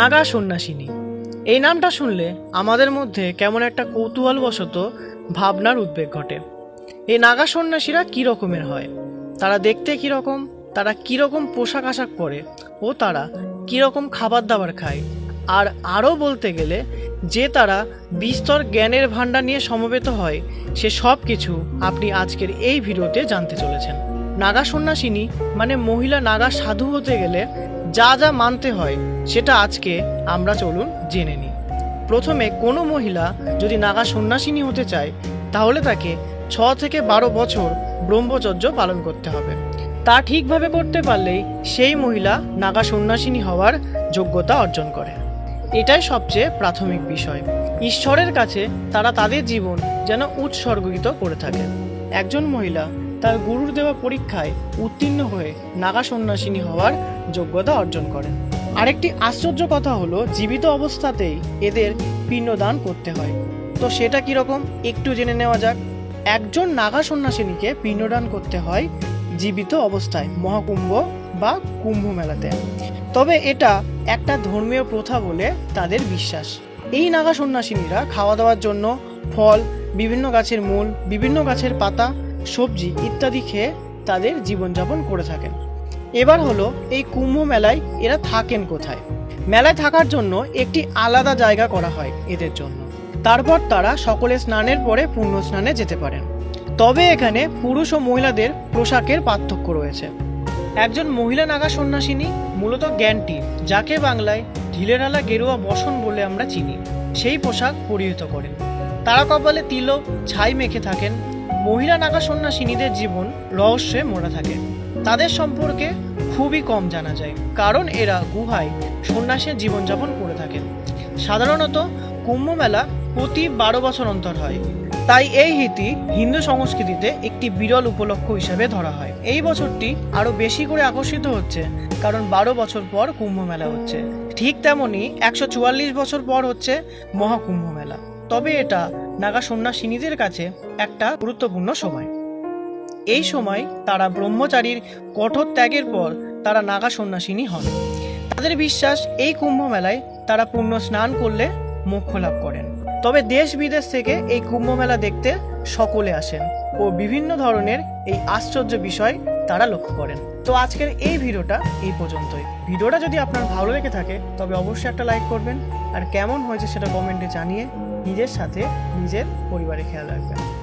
নাগা সন্ন্যাসিনী। এই নামটা শুনলে আমাদের মধ্যে কেমন একটা কৌতূহলবশত ভাবনার উদ্বেগ ঘটে। এই নাগা সন্ন্যাসীরা কী রকমের হয়? তারা দেখতে কীরকম তারা কীরকম পোশাক আশাক পরে? ও তারা কীরকম খাবার দাবার খায়? আর আরও বলতে গেলে, যে তারা বিস্তর জ্ঞানের ভাণ্ডার নিয়ে সমবেত হয়, সে সব কিছু আপনি আজকের এই ভিডিওতে জানতে চলেছেন। নাগা সন্ন্যাসিনী মানে মহিলা নাগা সাধু হতে গেলে যা যা মানতে হয়, সেটা আজকে আমরা চলুন জেনে নিই। প্রথমে কোনো মহিলা যদি নাগা সন্ন্যাসিনী হতে চায়, তাহলে তাকে ছ থেকে বারো বছর ব্রহ্মচর্য পালন করতে হবে। তা ঠিকভাবে করতে পারলেই সেই মহিলা নাগা সন্ন্যাসিনী হওয়ার যোগ্যতা অর্জন করে। এটাই সবচেয়ে প্রাথমিক বিষয়। ঈশ্বরের কাছে তারা তাদের জীবন যেন উৎসর্গিত করে থাকে। একজন মহিলা তার গুরুর দেওয়া পরীক্ষায় উত্তীর্ণ হয়ে নাগা সন্ন্যাসিনী হওয়ার যোগ্যতা অর্জন করেন। আরেকটি আশ্চর্য কথা হলো, জীবিত অবস্থাতেই এদের পিণ্ডদান করতে হয়। তো সেটা কীরকম একটু জেনে নেওয়া যাক। একজন নাগা সন্ন্যাসিনীকে পিণ্ডদান করতে হয় জীবিত অবস্থায়, মহাকুম্ভ বা কুম্ভ মেলাতে। তবে এটা একটা ধর্মীয় প্রথা বলে তাদের বিশ্বাস। এই নাগা সন্ন্যাসিনীরা খাওয়া দাওয়ার জন্য ফল, বিভিন্ন গাছের মূল, বিভিন্ন গাছের পাতা সবজি ইত্যাদি খেয়ে তাদের জীবনযাপন করে থাকেন। এবার হলো এই কুম্ভ মেলায় এরা থাকেন কোথায়? মেলায় থাকার জন্য একটি আলাদা জায়গা করা হয় এদের জন্য। তারপর তারা সকলে স্নানের পরে পুণ্য স্নানে যেতে পারেন। তবে এখানে পুরুষ ও মহিলাদের পোশাকের পার্থক্য রয়েছে। একজন মহিলা নাগা সন্ন্যাসিনী মূলত জ্ঞানটি, যাকে বাংলায় ঢিলেঢালা গেরুয়া বসন বলে আমরা চিনি, সেই পোশাক পরিহিত করেন। তারা কপালে তিলক, ছাই মেখে থাকেন মহিলা নাগা সন্ন্যাসিনীদের জীবন রহস্যে মোড়া থাকে। তাদের সম্পর্কে খুবই কম জানা যায়, কারণ এরা গুহায় সন্ন্যাসের জীবনযাপন করে থাকেন সাধারণত কুম্ভ মেলা প্রতি বারো বছর অন্তর হয়। তাই এই হিতি হিন্দু সংস্কৃতিতে একটি বিরল উপলক্ষ হিসেবে ধরা হয়। এই বছরটি আরও বেশি করে আকর্ষিত হচ্ছে, কারণ বারো বছর পর কুম্ভ মেলা হচ্ছে। ঠিক তেমনই একশো চুয়াল্লিশ বছর পর হচ্ছে মহাকুম্ভ মেলা। তবে এটা নাগা সন্ন্যাসিনীদের কাছে একটা গুরুত্বপূর্ণ সময়। এই সময় তারা ব্রহ্মচারীর কঠোর ত্যাগের পর তারা নাগা সন্ন্যাসিনী হন। তাদের বিশ্বাস, এই কুম্ভ মেলায় তারা পুণ্য স্নান করলে মোক্ষ লাভ করেন। তবে দেশ বিদেশ থেকে এই কুম্ভ মেলা দেখতে সকলে আসেন ও বিভিন্ন ধরনের এই আশ্চর্য বিষয় তারা লক্ষ্য করেন। তো আজকের এই ভিডিওটা এই পর্যন্তই। ভিডিওটা যদি আপনার ভালো লেগে থাকে, তবে অবশ্যই একটা লাইক করবেন। আর কেমন হয়েছে সেটা কমেন্টে জানিয়ে নিজের সাথে নিজের পরিবারের খেয়াল রাখবেন।